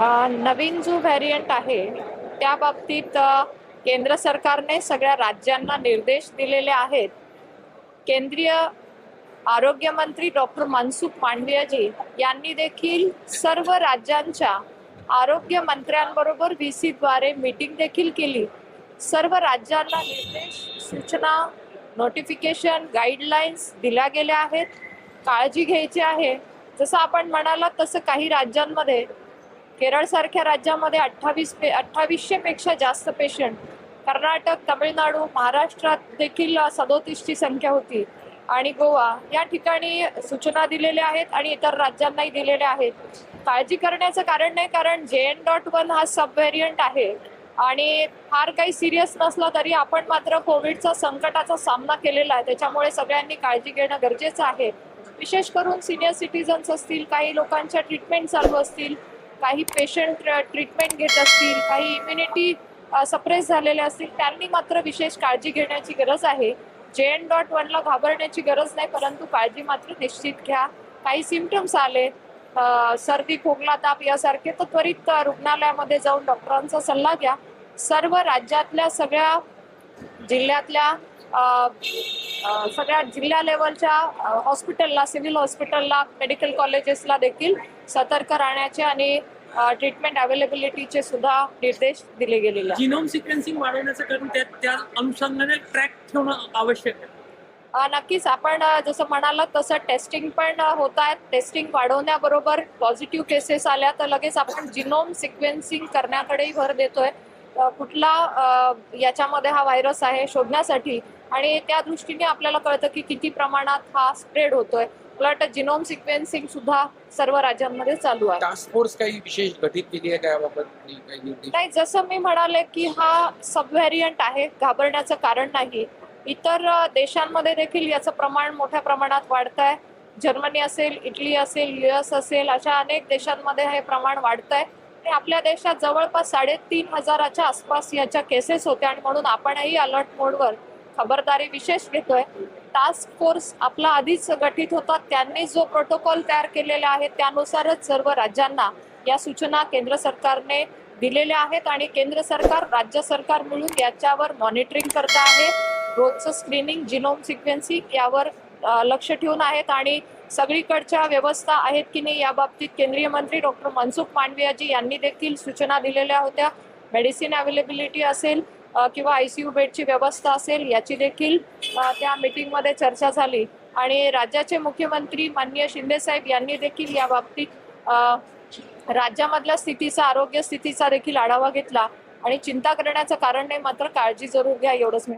नवीन जो व्हेरियंट आहे त्या बाबतीत केंद्र सरकारने सगळ्या राज्यांना निर्देश दिलेले आहेत. केंद्रीय आरोग्यमंत्री डॉक्टर मनसुख मांडवियाजी यांनी देखील सर्व राज्यांच्या आरोग्य मंत्र्यांबरोबर व्ही सीद्वारे मीटिंग देखील केली. सर्व राज्यांना निर्देश सूचना नोटिफिकेशन गाईडलाईन्स दिल्या गेल्या आहेत. काळजी घ्यायची आहे. जसं आपण म्हणाला तसं काही राज्यांमध्ये केरळसारख्या राज्यामध्ये अठ्ठावीस पे अठ्ठावीसशेपेक्षा जास्त पेशंट कर्नाटक तामिळनाडू महाराष्ट्रात देखील सदोतीसची संख्या होती. आणि गोवा या ठिकाणी सूचना दिलेल्या आहेत आणि इतर राज्यांनाही दिलेल्या आहेत. काळजी करण्याचं कारण नाही कारण जे एन डॉट वन हा सब व्हेरियंट आहे. आणि फार काही सिरियस नसला तरी आपण मात्र कोविडचा संकटाचा सामना केलेला आहे. त्याच्यामुळे सगळ्यांनी काळजी घेणं गरजेचं आहे. विशेष करून सिनियर सिटीजन्स असतील काही लोकांच्या ट्रीटमेंट चालू असतील काही पेशंट ट्रीटमेंट घेत असतील काही इम्युनिटी सप्रेस झालेले असतील त्यांनी मात्र विशेष काळजी घेण्याची गरज आहे. जे एन डॉट वनला घाबरण्याची गरज नाही परंतु काळजी मात्र निश्चित घ्या. काही सिमटम्स आले सर्दी खोकला ताप यासारखे तर त्वरित रुग्णालयामध्ये जाऊन डॉक्टरांचा सल्ला घ्या. सर्व राज्यातल्या सगळ्या जिल्ह्यातल्या सगळ्या जिल्हा लेवलच्या हॉस्पिटलला सिव्हिल हॉस्पिटलला मेडिकल कॉलेजेसला देखील सतर्क राहण्याचे आणि ट्रीटमेंट अवेलेबिलिटीचे सुद्धा निर्देश दिले गेलेले. जिनोम सिक्वेन्सिंग वाढवण्याचं कारण त्या त्या अनुषंगाने ट्रॅक ठेवणं आवश्यक आहे. नक्कीच. आपण जसं म्हणालात तसं टेस्टिंग पण होत आहेत. टेस्टिंग वाढवण्याबरोबर पॉझिटिव्ह केसेस आल्या तर लगेच आपण जिनोम सिक्वेन्सिंग करण्याकडेही भर देतोय. कुठला याच्यामध्ये हा व्हायरस आहे शोधण्यासाठी. आणि त्या दृष्टीने आपल्याला कळतं की किती प्रमाणात हा स्प्रेड होतोय. मला वाटतं जिनोम सिक्वेन्सिंग सुद्धा सर्व राज्यांमध्ये चालू आहे. टास्क फोर्स काही विशेष गठीत केली आहे याबाबत नाही जसं मी म्हणाले की हा सब व्हेरियंट आहे घाबरण्याचं कारण नाही. इतर देशांमध्ये देखील याचं प्रमाण मोठ्या प्रमाणात वाढत आहे जर्मनी असेल इटली असेल युएस असेल अशा अनेक देशांमध्ये हे प्रमाण वाढत आहे आणि आपल्या देशात जवळपास साडेतीन हजाराच्या आसपास याच्या केसेस होत्या आणि म्हणून आपणही अलर्ट मोडवर खबरदारी विशेष घेतोय. टास्क फोर्स आपला आधीच गठीत होता. त्यांनी जो प्रोटोकॉल तयार केलेला आहे त्यानुसारच सर्व राज्यांना या सूचना केंद्र सरकारने दिलेल्या आहेत आणि केंद्र सरकार राज्य सरकार मिळून याच्यावर मॉनिटरिंग करत आहे. रोजचं स्क्रीनिंग जिनोम सिक्वेन्सिंग यावर लक्ष ठेवून आहेत आणि सगळीकडच्या व्यवस्था आहेत की नाही या बाबतीत केंद्रीय मंत्री डॉक्टर मनसुख मांडवियाजी यांनी देखील सूचना दिलेल्या होत्या. मेडिसिन अवेलेबिलिटी असेल किंवा आय सी यू बेडची व्यवस्था असेल याची देखील त्या मीटिंगमध्ये चर्चा झाली. आणि राज्याचे मुख्यमंत्री माननीय शिंदेसाहेब यांनी देखील या बाबतीत राज्यामधल्या स्थितीचा आरोग्य स्थितीचा देखील आढावा घेतला. आणि चिंता करण्याचं कारण नाही मात्र काळजी जरूर घ्या एवढंच मी